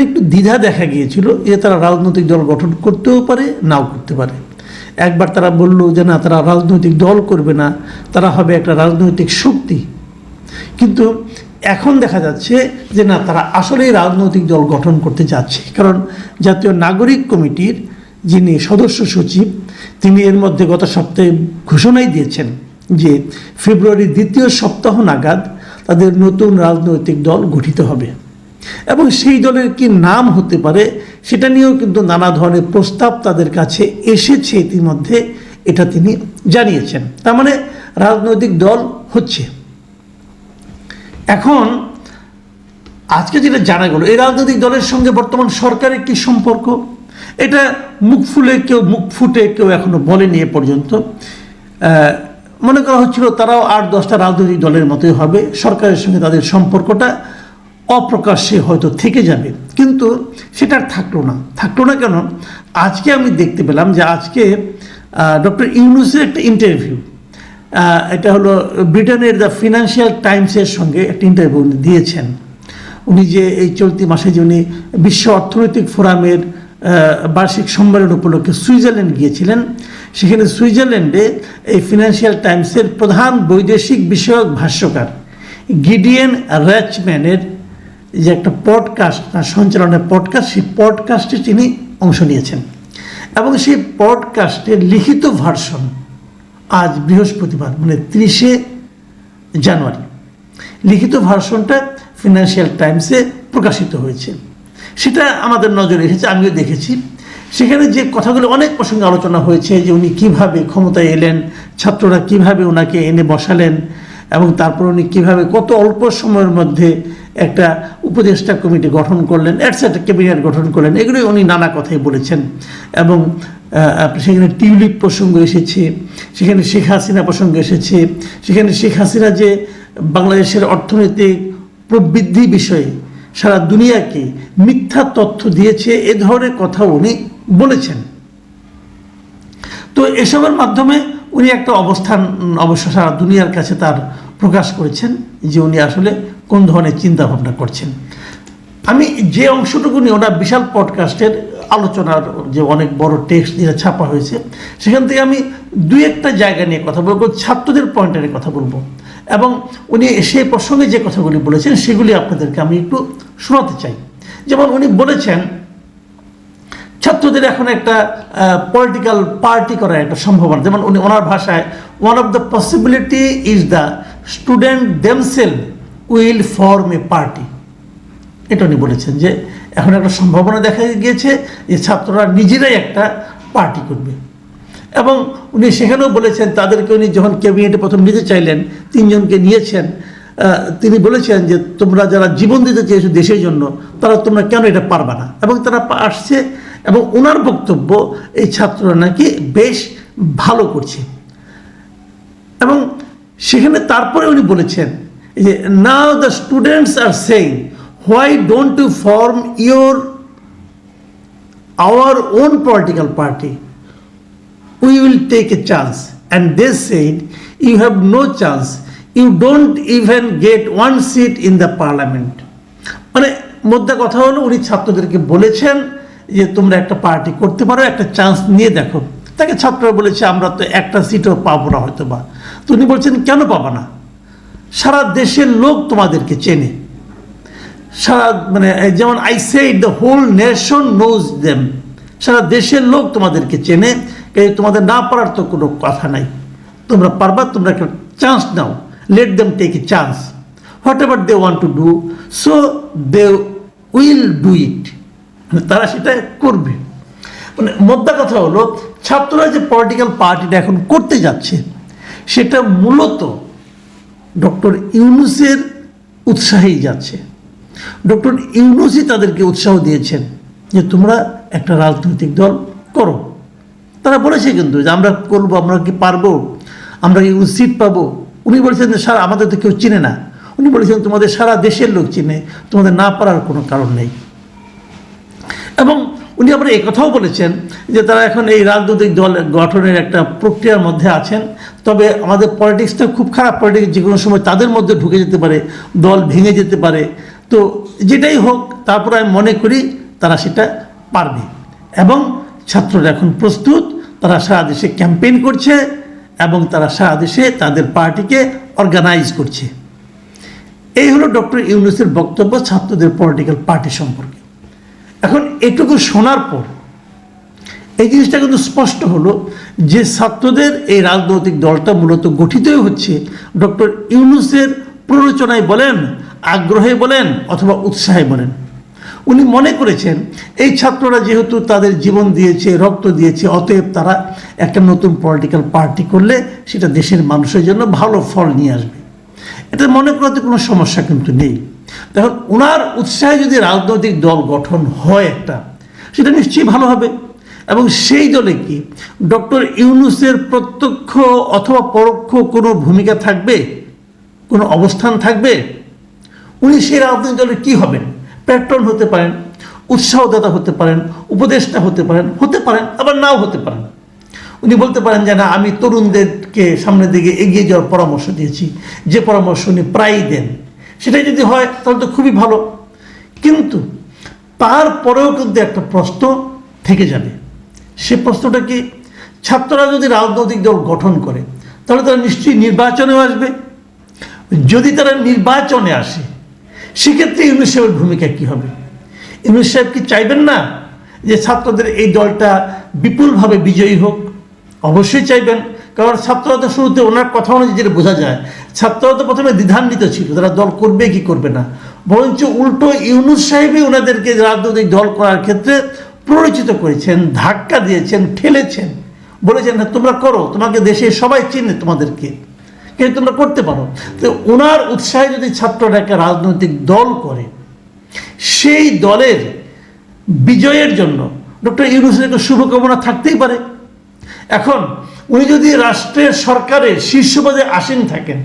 সেখানে একটু দ্বিধা দেখা গিয়েছিল যে তারা রাজনৈতিক দল গঠন করতেও পারে, নাও করতে পারে। একবার তারা বলল যে না, তারা রাজনৈতিক দল করবে না, তারা হবে একটা রাজনৈতিক শক্তি। কিন্তু এখন দেখা যাচ্ছে যে না, তারা আসলেই রাজনৈতিক দল গঠন করতে যাচ্ছে। কারণ জাতীয় নাগরিক কমিটির যিনি সদস্য সচিব, তিনি এর মধ্যে গত সপ্তাহে ঘোষণাই দিয়েছেন যে ফেব্রুয়ারির দ্বিতীয় সপ্তাহ নাগাদ তাদের নতুন রাজনৈতিক দল গঠিত হবে। এবং সেই দলের কি নাম হতে পারে, সেটা নিয়েও কিন্তু নানা ধরনের প্রস্তাব তাদের কাছে এসেছে ইতিমধ্যে, এটা তিনি জানিয়েছেন। তার মানে রাজনৈতিক দল হচ্ছে। এখন আজকে যেটা জানা গেল, এই রাজনৈতিক দলের সঙ্গে বর্তমান সরকারের কি সম্পর্ক? এটা মুখ ফুলে কেউ মুখ ফুটে কেউ এখনও বলেনি এ পর্যন্ত। মনে করা হচ্ছিল তারাও আট দশটা রাজনৈতিক দলের মতোই হবে, সরকারের সঙ্গে তাদের সম্পর্কটা অপ্রকাশ্যে হয়তো থেকে যাবে। কিন্তু সেটা আর থাকল না। থাকল না কেন? আজকে আমি দেখতে পেলাম যে আজকে ডক্টর ইউনুসের একটা ইন্টারভিউ এটা হলো ব্রিটেনের দ্য ফিনান্সিয়াল টাইমসের সঙ্গে একটা ইন্টারভিউ উনি দিয়েছেন। উনি যে এই চলতি মাসে যে উনি বিশ্ব অর্থনৈতিক ফোরামের বার্ষিক সম্মেলন উপলক্ষে সুইজারল্যান্ড গিয়েছিলেন, সেখানে সুইজারল্যান্ডে এই ফিনান্সিয়াল টাইমসের প্রধান বৈদেশিক বিষয়ক ভাষ্যকার গিডিয়েন র্যাচম্যানের যে একটা পডকাস্ট তার সঞ্চালনের পডকাস্ট সেই পডকাস্টে তিনি অংশ নিয়েছেন। এবং সেই পডকাস্টের লিখিত ভার্সন আজ বৃহস্পতিবার মানে ত্রিশে জানুয়ারি। লিখিত ভার্সনটা ফিনান্সিয়াল টাইমসে প্রকাশিত হয়েছে। সেটা আমাদের নজরে এসেছে, আমিও দেখেছি। সেখানে যে কথাগুলো, অনেক প্রসঙ্গে আলোচনা হয়েছে যে উনি কীভাবে ক্ষমতায় এলেন, ছাত্ররা কীভাবে ওনাকে এনে বসালেন, এবং তারপর উনি কীভাবে কত অল্প সময়ের মধ্যে একটা উপদেষ্টা কমিটি গঠন করলেন একটা ক্যাবিনেট গঠন করলেন, এগুলোই উনি নানা কথাই বলেছেন। এবং সেখানে টিউলিপ প্রসঙ্গ এসেছে, সেখানে শেখ হাসিনা প্রসঙ্গ এসেছে, সেখানে শেখ হাসিনা যে বাংলাদেশের অর্থনৈতিক প্রবৃদ্ধি বিষয়ে সারা দুনিয়াকে মিথ্যা তথ্য দিয়েছে, এ ধরনের কথা উনি বলেছেন। তো এসবের মাধ্যমে উনি একটা অবস্থান অবশ্য সারা দুনিয়ার কাছে তার প্রকাশ করেছেন যে উনি আসলে কোন ধরনের চিন্তা ভাবনা করছেন। আমি যে অংশটুকু নিয়ে ওনার বিশাল পডকাস্টের আলোচনার যে অনেক বড় টেক্সট যেটা ছাপা হয়েছে, সেখান থেকে আমি দুই একটা জায়গা নিয়ে কথা বলব, ছাত্রদের পয়েন্টে নিয়ে কথা বলব। এবং উনি সেই প্রসঙ্গে যে কথাগুলি বলেছেন, সেগুলি আপনাদেরকে আমি একটু শোনাতে চাই। যেমন উনি বলেছেন, ছাত্রদের এখন একটা পলিটিক্যাল পার্টি করার একটা সম্ভাবনা। যেমন উনি, ওনার ভাষায় one of the possibility is the student themselves will form a party এটা উনি বলেছেন যে, এখন একটা সম্ভাবনা দেখা গিয়েছে যে ছাত্ররা নিজেরাই একটা পার্টি করবে। এবং উনি সেখানেও বলেছেন, তাদেরকে উনি যখন ক্যাবিনেটে প্রথম নিতে চাইলেন, তিনজনকে নিয়েছেন তিনি বলেছেন যে, তোমরা যারা জীবন দিতে চেয়েছো দেশের জন্য, তারা তোমরা কেন এটা পারবা না? এবং তারা আসছে এবং ওনার বক্তব্য এই ছাত্ররা নাকি বেশ ভালো করছে। এবং সেখানে তারপরে উনি বলেছেন যে now the students are saying why don't to form your our own political party we will take a chance. And they said, You have no chance. You don't even get one seat in the parliament. মানে মোদ্দা কথা হলো উনি ছাত্রদেরকে বলেছেন যে তোমরা একটা পার্টি করতে পারো একটা চান্স নিয়ে দেখো তাকে ছাত্ররা বলেছে আমরা তো একটা সিটও পাবো না হয়তো বা তো উনি বলছেন, কেন পাবা না? সারা দেশের লোক তোমাদেরকে চেনে। সারা মানে যেমন I say the whole nation knows them সারা দেশের লোক তোমাদেরকে চেনে। এই তোমাদের না পারার তো কোনো কথা নাই। তোমরা পারবা, তোমরা একটা chance now. Let them take a chance whatever they want to do so they will do it মানে তারা সেটা করবে। মানে মোদ্দা কথা হলো, ছাত্ররা যে পলিটিক্যাল পার্টিটা এখন করতে যাচ্ছে সেটা মূলত ডক্টর ইউনুসের উৎসাহেই যাচ্ছে। ডক্টর ইউনুসই তাদেরকে উৎসাহ দিয়েছেন যে তোমরা একটা রাজনৈতিক দল করো। তারা বলেছে কিন্তু যে আমরা করব, আমরা কি পারব? আমরা কি সিট পাবো? উনি বলেছেন যে সারা আমাদের তো কেউ চিনে না। উনি বলেছেন তোমাদের সারা দেশের লোক চিনে, তোমাদের না পারার কোনো কারণ নেই। এবং উনি আবার কথাও বলেছেন যে তারা এখন এই রাজনৈতিক দল গঠনের একটা প্রক্রিয়ার মধ্যে আছেন। তবে আমাদের পলিটিক্সটা খুব খারাপ। পলিটিক্স যে কোনো সময় তাদের মধ্যে ঢুকে যেতে পারে, দল ভেঙে যেতে পারে। তো যেটাই হোক, তারপরে আমি মনে করি তারা সেটা পারবে। এবং ছাত্ররা এখন প্রস্তুত, তারা সারা দেশে ক্যাম্পেইন করছে এবং তারা সারা দেশে তাদের পার্টিকে অর্গানাইজ করছে। এই হলো ডক্টর ইউনুসের বক্তব্য ছাত্রদের পলিটিক্যাল পার্টি সম্পর্কে। এখন এটুকু শোনার পর এই জিনিসটা কিন্তু স্পষ্ট হলো যে ছাত্রদের এই রাজনৈতিক দলটা মূলত গঠিতই হচ্ছে ডক্টর ইউনুসের প্ররোচনায় বলেন, আগ্রহে বলেন অথবা উৎসাহে বলেন। উনি মনে করেছেন এই ছাত্ররা যেহেতু তাদের জীবন দিয়েছে, রক্ত দিয়েছে, অতএব তারা একটা নতুন পলিটিক্যাল পার্টি করলে সেটা দেশের মানুষের জন্য ভালো ফল নিয়ে আসবে। এটা মনে করাতে কোনো সমস্যা কিন্তু নেই। দেখুন ওনার উৎসাহে যদি রাজনৈতিক দল গঠন হয় একটা, সেটা নিশ্চয়ই ভালো হবে। এবং সেই দলে কি ডক্টর ইউনুসের প্রত্যক্ষ অথবা পরোক্ষ কোনো ভূমিকা থাকবে? কোনো অবস্থান থাকবে? উনি সেই রাজনৈতিক দলের কী হবেন? প্যাট্রন হতে পারেন, উৎসাহদাতা হতে পারেন, উপদেষ্টা হতে পারেন হতে পারেন, আবার নাও হতে পারেন। উনি বলতে পারেন যে, না, আমি তরুণদেরকে সামনের দিকে এগিয়ে যাওয়ার পরামর্শ দিয়েছি। যে পরামর্শ উনি প্রায়ই দেন। সেটাই যদি হয়, তাহলে তো খুবই ভালো। কিন্তু তারপরেও কিন্তু একটা প্রশ্ন থেকে যাবে। সে প্রশ্নটা কি? ছাত্ররা যদি রাজনৈতিক দল গঠন করে, তাহলে তারা নিশ্চয়ই নির্বাচনেও আসবে। যদি তারা নির্বাচনে আসে, সেক্ষেত্রে ইউনুস সাহেবের ভূমিকা কী হবে? ইউনুস সাহেব কি চাইবেন না যে ছাত্রদের এই দলটা বিপুলভাবে বিজয়ী হোক? অবশ্যই চাইবেন। কারণ ছাত্ররা তো শুরুতে ওনার কথা অনুযায়ী যেটা বোঝা যায় ছাত্ররা তো প্রথমে দ্বিধান্বিত ছিল, তারা দল করবে কি করবে না। বরঞ্চ উল্টো ইউনুস সাহেবই ওনাদেরকে রাজনৈতিক দল করার ক্ষেত্রে প্ররোচিত করেছেন, ধাক্কা দিয়েছেন, ঠেলেছেন। বলেছেন না তোমরা করো, তোমাকে দেশে সবাই চিনে তোমাদেরকে। কিন্তু তোমরা করতে পারো। তো ওনার উৎসাহে যদি ছাত্ররা একটা রাজনৈতিক দল করে, সেই দলের বিজয়ের জন্য ডক্টর ইউনুসের একটা শুভকামনা থাকতেই পারে। এখন উনি যদি রাষ্ট্রের সরকারের শীর্ষ পদে আসীন থাকেন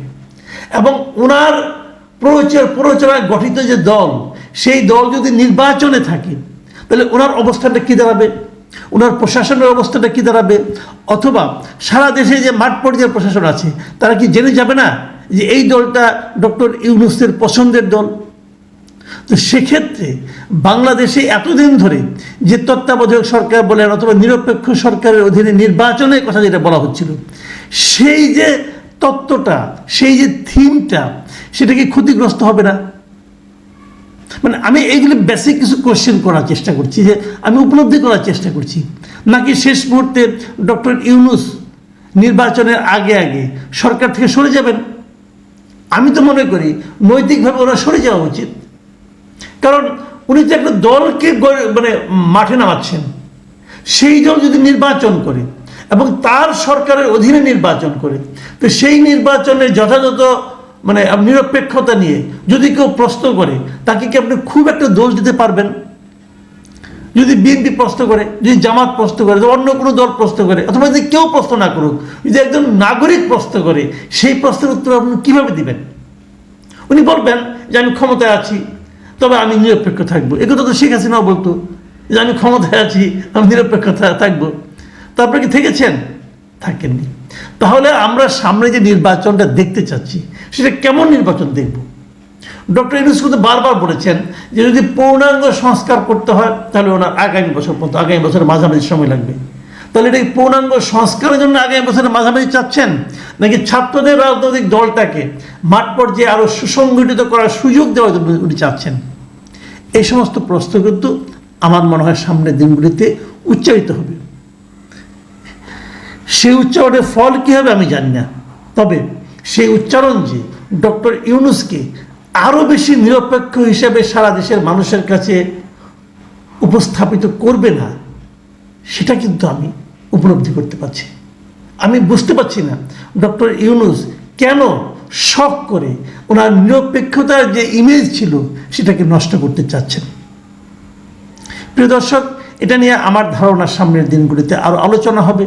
এবং ওনার প্রচার প্ররোচনায় গঠিত যে দল, সেই দল যদি নির্বাচনে থাকে, তাহলে ওনার অবস্থানটা কী দাঁড়াবে? ওনার প্রশাসনের অবস্থাটা কী দাঁড়াবে? অথবা সারা দেশে যে মাঠ পর্যায়ের প্রশাসন আছে, তারা কি জেনে যাবে না যে এই দলটা ডক্টর ইউনুসের পছন্দের দল? তো সেক্ষেত্রে বাংলাদেশে এতদিন ধরে যে তত্ত্বাবধায়ক সরকার বলেন অথবা নিরপেক্ষ সরকারের অধীনে নির্বাচনের কথা যেটা বলা হচ্ছিল, সেই যে তত্ত্বটা, সেই যে থিমটা, সেটা কি ক্ষতিগ্রস্ত হবে না? মানে আমি এইগুলি বেসিক কিছু কোশ্চেন করার চেষ্টা করছি, যে আমি উপলব্ধি করার চেষ্টা করছি। নাকি শেষ মুহূর্তে ডক্টর ইউনুস নির্বাচনের আগে আগে সরকার থেকে সরে যাবেন? আমি তো মনে করি নৈতিকভাবে ওরা সরে যাওয়া উচিত। কারণ উনি যে একটা দলকে মানে মাঠে নামাচ্ছেন, সেই দল যদি নির্বাচন করে এবং তার সরকারের অধীনে নির্বাচন করে, তো সেই নির্বাচনে যথাযথ মানে নিরপেক্ষতা নিয়ে যদি কেউ প্রশ্ন করে, তাকে কি আপনি খুব একটা দোষ দিতে পারবেন? যদি বিএনপি প্রশ্ন করে, যদি জামাত প্রশ্ন করে অন্য কোনো দল প্রশ্ন করে, অথবা যদি কেউ প্রশ্ন না করুক, যদি একজন নাগরিক প্রশ্ন করে, সেই প্রশ্নের উত্তর আপনি কীভাবে দিবেন? উনি বলবেন যে আমি ক্ষমতায় আছি তবে আমি নিরপেক্ষ থাকব। একথা তো শেখ হাসিনাও বলতো যে আমি ক্ষমতায় আছি, আমি নিরপেক্ষ থাকব। তারপরে কি থেকেছেন? থাকেননি। তাহলে আমরা সামনে যে নির্বাচনটা দেখতে চাচ্ছি, সেটা কেমন নির্বাচন দেখব? ডক্টর ইউনুস কিন্তু বারবার বলেছেন যে যদি পূর্ণাঙ্গ সংস্কার করতে হয়, তাহলে ওনার আগামী বছর পর্যন্ত, আগামী বছরের মাঝামাঝি সময় লাগবে। তাহলে এটা পূর্ণাঙ্গ সংস্কারের জন্য আগামী বছরের মাঝামাঝি চাচ্ছেন? নাকি ছাত্রদের রাজনৈতিক দলটাকে মাঠ পর্যায়ে আরও সুসংগঠিত করার সুযোগ দেওয়ার জন্য উনি চাচ্ছেন? এই সমস্ত প্রশ্ন কিন্তু আমার মনে হয় সামনের দিনগুলিতে উচ্চারিত হবে। সেই উচ্চারণের ফল কী হবে আমি জানি না। তবে সেই উচ্চারণ যে ডক্টর ইউনুসকে আরও বেশি নিরপেক্ষ হিসেবে সারা দেশের মানুষের কাছে উপস্থাপিত করবে না, সেটা কিন্তু আমি উপলব্ধি করতে পারছি। আমি বুঝতে পারছি না, ডক্টর ইউনুস কেন শখ করে ওনার নিরপেক্ষতার যে ইমেজ ছিল সেটাকে নষ্ট করতে চাচ্ছেন। প্রিয় দর্শক, এটা নিয়ে আমার ধারণা সামনের দিনগুলিতে আরও আলোচনা হবে।